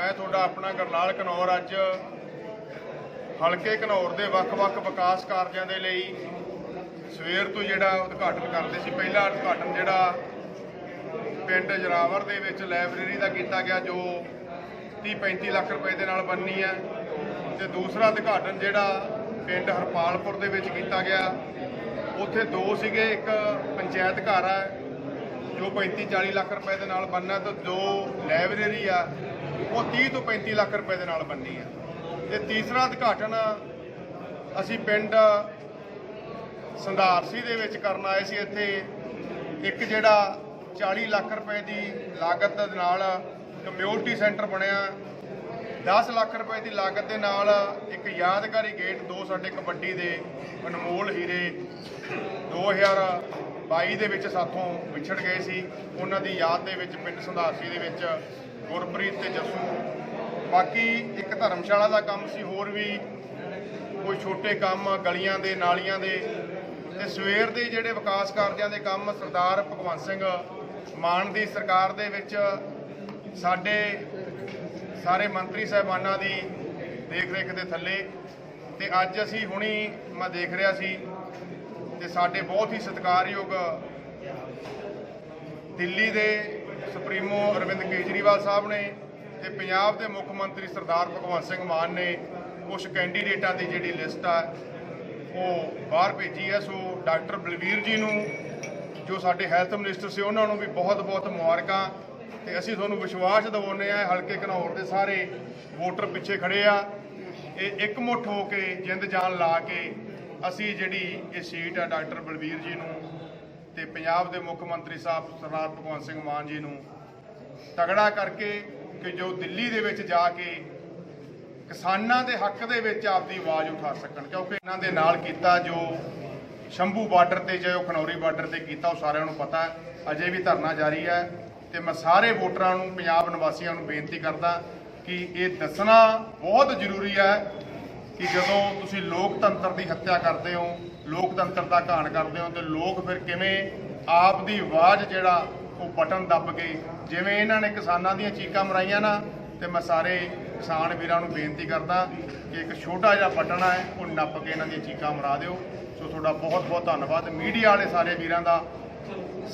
ਮੈਂ ਤੁਹਾਡਾ ਆਪਣਾ ਗਰਲਾਲ ਕਨੌਰ ਅੱਜ ਹਲਕੇ ਘਨੌਰ ਦੇ ਵੱਖ-ਵੱਖ ਵਿਕਾਸ ਕਾਰਜਾਂ ਦੇ ਲਈ ਸਵੇਰ ਤੋਂ ਜਿਹੜਾ ਉਦਘਾਟਨ ਕਰਦੇ ਸੀ, ਪਹਿਲਾ ਉਦਘਾਟਨ ਜਿਹੜਾ ਪਿੰਡ ਜਰਾਵਰ ਦੇ ਵਿੱਚ ਲਾਇਬ੍ਰੇਰੀ ਦਾ ਕੀਤਾ ਗਿਆ, ਜੋ 30-35 ਲੱਖ ਰੁਪਏ ਦੇ ਨਾਲ ਬਣਨੀ ਹੈ ਤੇ ਦੂਸਰਾ ਉਦਘਾਟਨ ਜਿਹੜਾ ਪਿੰਡ ਹਰਪਾਲਪੁਰ ਦੇ ਵਿੱਚ ਕੀਤਾ ਗਿਆ। ਉੱਥੇ ਦੋ ਸੀਗੇ, ਇੱਕ ਪੰਚਾਇਤ ਘਰ ਹੈ, ਜੋ 35-40 ਲੱਖ ਰੁਪਏ ਦੇ ਨਾਲ ਬਣਨਾ ਤੇ ਦੋ ਲਾਇਬ੍ਰੇਰੀ ਆ। ਉਹ 30 ਤੋਂ 35 ਲੱਖ ਰੁਪਏ ਦੇ ਨਾਲ ਬੰਨੀ ਆ। ਤੇ ਤੀਸਰਾ ਉਦਘਾਟਨ ਅਸੀਂ ਪਿੰਡ ਸੰਧਾਰਸੀ ਦੇ ਵਿੱਚ ਕਰਨ ਆਏ ਸੀ ਇੱਥੇ। ਇੱਕ ਜਿਹੜਾ 40 ਲੱਖ ਰੁਪਏ ਦੀ ਲਾਗਤ ਦੇ ਨਾਲ ਕਮਿਊਨਿਟੀ ਸੈਂਟਰ ਬਣਿਆ। 10 ਲੱਖ ਰੁਪਏ ਦੀ ਲਾਗਤ ਦੇ ਨਾਲ ਇੱਕ ਯਾਦਗਾਰੀ ਗੇਟ ਦੋ ਸਾਡੇ ਕਬੱਡੀ ਦੇ ਅਨਮੋਲ ਹੀਰੇ। 2022 ਦੇ ਵਿੱਚ ਸਾਥੋਂ ਵਿਛੜ ਗਏ ਸੀ। ਉਹਨਾਂ ਦੀ ਯਾਦ ਦੇ ਵਿੱਚ ਪਿੰਡ ਸੰਧਾਰਸੀ ਦੇ ਵਿੱਚ ਗੁਰਪ੍ਰੀਤ ਤੇ ਜੱਸੂ। ਬਾਕੀ ਇੱਕ ਧਰਮਸ਼ਾਲਾ ਦਾ ਕੰਮ ਸੀ, ਹੋਰ ਵੀ ਕੋਈ ਛੋਟੇ ਕੰਮ, ਗਲੀਆਂ ਦੇ, ਨਾਲੀਆਂ ਦੇ। ਤੇ ਸਵੇਰ ਦੇ ਜਿਹੜੇ ਵਿਕਾਸ ਕਾਰਜਾਂ ਦੇ ਕੰਮ ਸਰਦਾਰ ਭਗਵੰਤ ਸਿੰਘ ਮਾਨ ਦੀ ਸਰਕਾਰ ਦੇ ਵਿੱਚ ਸਾਡੇ ਸਾਰੇ ਮੰਤਰੀ ਸਾਹਿਬਾਨਾਂ ਦੀ ਦੇਖ ਰੇਖ ਦੇ ਥੱਲੇ। ਤੇ ਅੱਜ ਅਸੀਂ ਹੁਣੀ ਮੈਂ ਦੇਖ ਰਿਹਾ ਸੀ ਤੇ ਸਾਡੇ ਬਹੁਤ ਹੀ ਸਤਿਕਾਰਯੋਗ ਦਿੱਲੀ ਦੇ ਸੁਪਰੀਮੋ ਅਰਵਿੰਦ ਕੇਜਰੀਵਾਲ ਸਾਹਿਬ ਨੇ ਤੇ ਪੰਜਾਬ ਦੇ ਮੁੱਖ ਮੰਤਰੀ ਸਰਦਾਰ ਭਗਵੰਤ ਸਿੰਘ ਮਾਨ ਨੇ ਕੁਝ ਕੈਂਡੀਡੇਟਾਂ ਦੀ ਜਿਹੜੀ ਲਿਸਟ ਆ, ਉਹ ਬਾਹਰ ਭੇਜੀ ਹੈ ਸੋ ਡਾਕਟਰ ਬਲਵੀਰ ਜੀ ਨੂੰ, ਜੋ ਸਾਡੇ ਹੈਲਥ ਮਿਨਿਸਟਰ ਸੀ, ਉਹਨਾਂ ਨੂੰ ਵੀ ਬਹੁਤ-ਬਹੁਤ ਮੁਬਾਰਕਾਂ। ਤੇ ਅਸੀਂ ਤੁਹਾਨੂੰ ਵਿਸ਼ਵਾਸ ਦਿਵਾਉਂਦੇ ਆ, ਹਲਕੇ ਘਨੌਰ ਦੇ ਸਾਰੇ ਵੋਟਰ ਪਿੱਛੇ ਖੜੇ ਆ। ਇਹ ਇੱਕ ਮੁੱਠ ਹੋ ਕੇ ਜਿੰਦ ਜਾਨ ਲਾ ਕੇ ਅਸੀਂ ਜਿਹੜੀ ਇਹ ਸੀਟ ਆ ਡਾਕਟਰ ਬਲਵੀਰ ਜੀ ਨੂੰ ਤੇ ਪੰਜਾਬ ਦੇ ਮੁੱਖ ਮੰਤਰੀ ਸਾਹਿਬ ਸਰਦਾਰ ਭਗਵੰਤ ਸਿੰਘ ਮਾਨ ਜੀ ਨੂੰ ਤਗੜਾ ਕਰਕੇ ਕਿ ਜੋ ਦਿੱਲੀ ਦੇ ਵਿੱਚ ਜਾ ਕੇ ਕਿਸਾਨਾਂ ਦੇ ਹੱਕ ਦੇ ਵਿੱਚ ਆਪਦੀ ਆਵਾਜ਼ ਉਠਾ ਸਕਣ, ਕਿਉਂਕਿ ਇਹਨਾਂ ਦੇ ਨਾਲ ਕੀਤਾ ਜੋ ਸ਼ੰਭੂ ਬਾਰਡਰ ਤੇ ਜੋ ਖਨੌਰੀ ਬਾਰਡਰ ਤੇ ਕੀਤਾ, ਉਹ ਸਾਰਿਆਂ ਨੂੰ ਪਤਾ ਅਜੇ ਵੀ ਧਰਨਾ ਜਾਰੀ ਹੈ ਤੇ ਮੈਂ ਸਾਰੇ ਵੋਟਰਾਂ ਨੂੰ, ਪੰਜਾਬ ਨਿਵਾਸੀਆਂ ਨੂੰ ਬੇਨਤੀ ਕਰਦਾ ਕਿ ਇਹ ਦੱਸਣਾ ਬਹੁਤ ਜ਼ਰੂਰੀ ਹੈ ਕਿ ਜਦੋਂ ਤੁਸੀਂ ਲੋਕਤੰਤਰ ਦੀ ਹੱਤਿਆ ਕਰਦੇ ਹੋ, ਲੋਕਤੰਤਰ ਦਾ ਘਾਣ ਕਰਦੇ ਹੋ, ਤੇ ਲੋਕ ਫਿਰ ਕਿਵੇਂ ਆਪ ਦੀ ਆਵਾਜ਼ ਜਿਹੜਾ ਉਹ ਬਟਨ ਦੱਬ ਕੇ, ਜਿਵੇਂ ਇਹਨਾਂ ਨੇ ਕਿਸਾਨਾਂ ਦੀਆਂ ਚੀਕਾਂ ਮਰਾਈਆਂ ਨਾ, ਤੇ ਮੈਂ ਸਾਰੇ ਕਿਸਾਨ ਵੀਰਾਂ ਨੂੰ ਬੇਨਤੀ ਕਰਦਾ ਕਿ ਇੱਕ ਛੋਟਾ ਜਿਹਾ ਬਟਨ ਹੈ ਉਹ ਨੱਪ ਕੇ ਇਹਨਾਂ ਦੀਆਂ ਚੀਕਾਂ ਮਰਾ ਦਿਓ। ਸੋ ਤੁਹਾਡਾ ਬਹੁਤ ਬਹੁਤ ਧੰਨਵਾਦ। ਮੀਡੀਆ ਵਾਲੇ ਸਾਰੇ ਵੀਰਾਂ ਦਾ,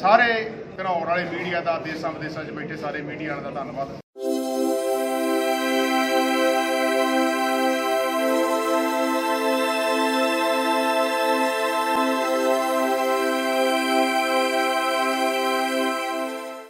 ਸਾਰੇ ਘਨੌਰ ਵਾਲੇ ਮੀਡੀਆ ਦਾ, ਦੇਸਾਂ ਵਿਦੇਸਾਂ 'ਚ ਬੈਠੇ ਸਾਰੇ ਮੀਡੀਆ ਵਾਲਿਆਂ ਦਾ ਧੰਨਵਾਦ।